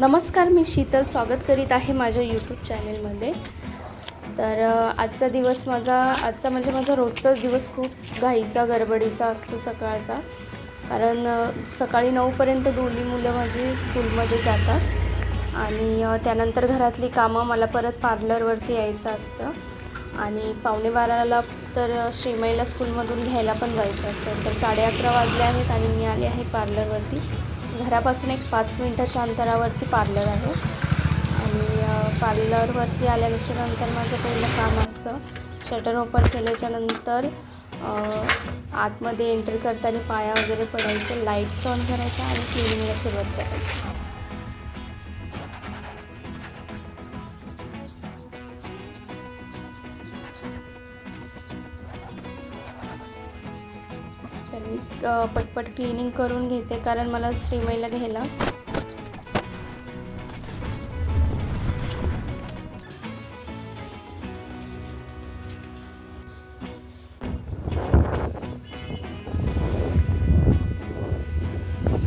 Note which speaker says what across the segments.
Speaker 1: नमस्कार मी शीतल स्वागत करीत आहे माझ्या यूट्यूब चॅनेलमध्ये तर आजचा दिवस माझा आजचा म्हणजे माझा रोजचाच दिवस खूप घाईचा गडबडीचा असतो सकाळचा. कारण सकाळी नऊपर्यंत दोन्ही मुलं माझी स्कूलमध्ये जातात. आणि त्यानंतर घरातली कामं मला परत पार्लरवरती यायचं असतं. आणि पावणे बाराला तर श्रीमईला स्कूलमधून घ्यायला पण जायचं असतं. तर साडे अकरा वाजले आहेत आणि मी आले आहे पार्लरवरती घरापासून एक पाच मिनटाच्या अंतरावरती पार्लर आहे. आणि पार्लरवरती आल्याच्यानंतर माझं पहिलं काम असतं. शटर ओपन केल्याच्यानंतर आतमध्ये एंट्री करताना पाया वगैरे पडायचं लाईट्स ऑन करायच्या आणि क्लिनिंगला सुरुवात करायची. तर मी पटपट क्लिनिंग करून घेते कारण मला श्रीमईला घ्यायला.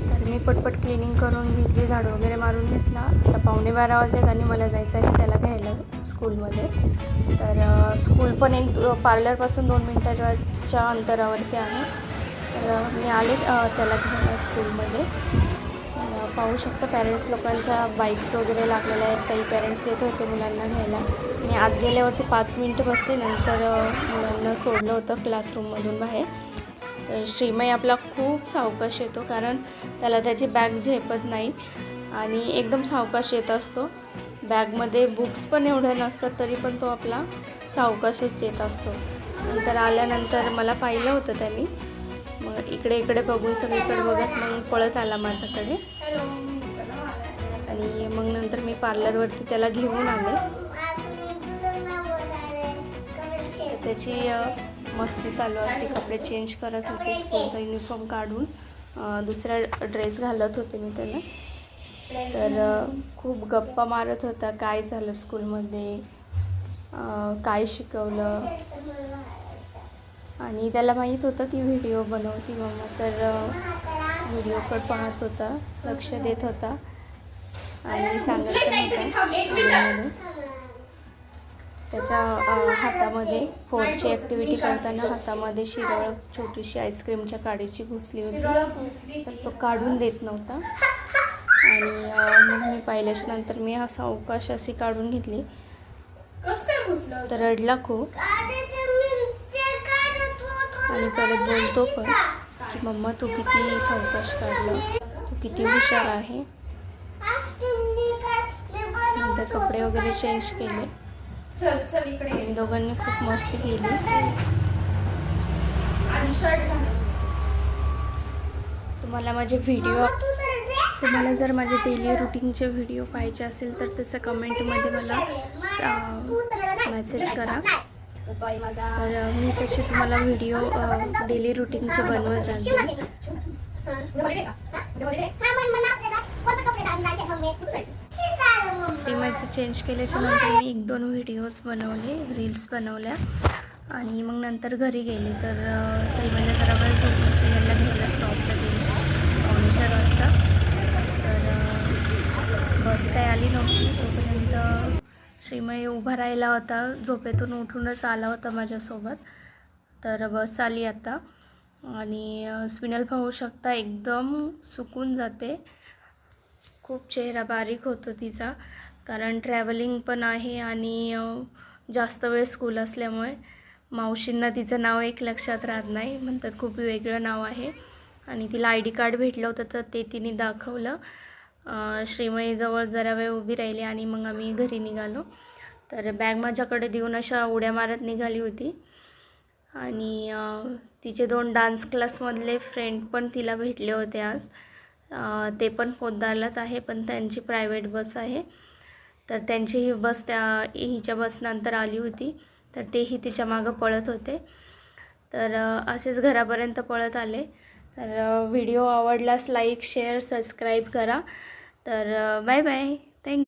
Speaker 1: तर मी पटपट क्लिनिंग करून घेतली झाडं वगैरे मारून घेतला. आता पावणे बारा वाजलेत आणि मला जायचं आहे त्याला घ्यायला स्कूलमध्ये तर स्कूल पण एक पार्लरपासून दोन मिनटाच्या अंतरावरती आहे. तर मी आले त्याला घ्यायला स्कूलमध्ये. पाहू शकता पॅरेंट्स लोकांच्या बाईक्स वगैरे लागलेल्या आहेत. काही पॅरेंट्स येत होते मुलांना घ्यायला. मी आत गेल्यावरती पाच मिनटं बसले. नंतर मुलांना सोडलं होतं क्लासरूममधून बाहेर. तर श्रीमय आपला खूप सावकाश येतो. कारण त्याला त्याची बॅग झेपत नाही. आणि एकदम सावकाश येत असतो. बॅगमध्ये बुक्स पण एवढ्या नसतात तरी पण तो आपला सावकाशच येत असतो. नंतर आल्यानंतर मला पाहिलं होतं त्यांनी. मग इकडे इकडे बघून सगळीकडे बघत मग पळत आला माझ्याकडे. आणि मग नंतर मी पार्लरवरती त्याला घेऊन आले. तर त्याची मस्ती चालू असते. कपडे चेंज करत होते स्कूलचा युनिफॉर्म काढून. दुसरा ड्रेस घालत होते मी त्याला. तर खूप गप्पा मारत होता. काय झालं स्कूलमध्ये काय शिकवलं? आणि त्याला माहीत होतं की व्हिडिओ बनवती मम्मा तर व्हिडिओ पण पाहत होता लक्ष देत होता. आणि सांगत पण होता त्याच्या हातामध्ये फोनची ॲक्टिव्हिटी करताना हातामध्ये शिरळ छोटीशी आईस्क्रीमच्या काडीची घुसली होती. तर तो काढून देत नव्हता. आणि मग मी पाहिल्याच्या नंतर मी असा अवकाश अशी काढून घेतली. तर रडला खूप. आणि परत बोलतो पण की मम्मा तू किती सावकाश काढलं. तू किती हुशार आहे. नंतर कपडे वगैरे चेंज केले. आम्ही दोघांनी खूप मस्ती केली. तुम्हाला माझे व्हिडिओ तुम्हाला जर माझे डेली रुटीनचे व्हिडिओ पाहिजे असेल तर तसं कमेंटमध्ये मला मेसेज करा. तर मी तसे तुम्हाला व्हिडिओ डेली रुटीनचे बनवत जाईल श्रीमतीचं चेंज केल्याच्यानंतर मी एक दोन व्हिडिओज बनवले रील्स बनवल्या. आणि मग नंतर घरी गेले तर अ, जरा वेळ झोपून सुनेला घ्यायला स्टॉपला गेले. पावणे चार वाजता. तर बस काय आली नव्हती तोपर्यंत श्रीमय उभा राहिला होता. झोपेतून उठूनच आला होता माझ्यासोबत. तर बस आली आता. आणि स्पिनल पाहू शकता एकदम सुकून जाते. खूप चेहरा बारीक होतो तिचा. कारण ट्रॅव्हलिंग पण आहे आणि जास्त वेळ स्कूल असल्यामुळे मावशींना तिचं नाव एक लक्षात राहत नाही. म्हणतात खूप वेगळं नाव आहे. आणि तिला आय डी कार्ड भेटलं होतं तर ते तिने दाखवलं. श्रीमईजवळ जरा वेळ उभी राहिली आणि मग आम्ही घरी निघालो. तर बॅग माझ्याकडे देऊन अशा उड्या मारत निघाली होती. आणि तिचे दोन डान्स क्लासमधले फ्रेंड पण तिला भेटले होते आज. ते पण पोद्दारलाच आहे पण त्यांची प्रायव्हेट बस आहे. तर त्यांची ही बस त्या हिच्या बसनंतर आली होती. तर तेही तिच्या मागं पळत होते. तर असेच घरापर्यंत पळत आले. तर व्हिडिओ आवडल्यास लाईक शेअर सबस्क्राईब करा. तर बाय बाय. थँक्यू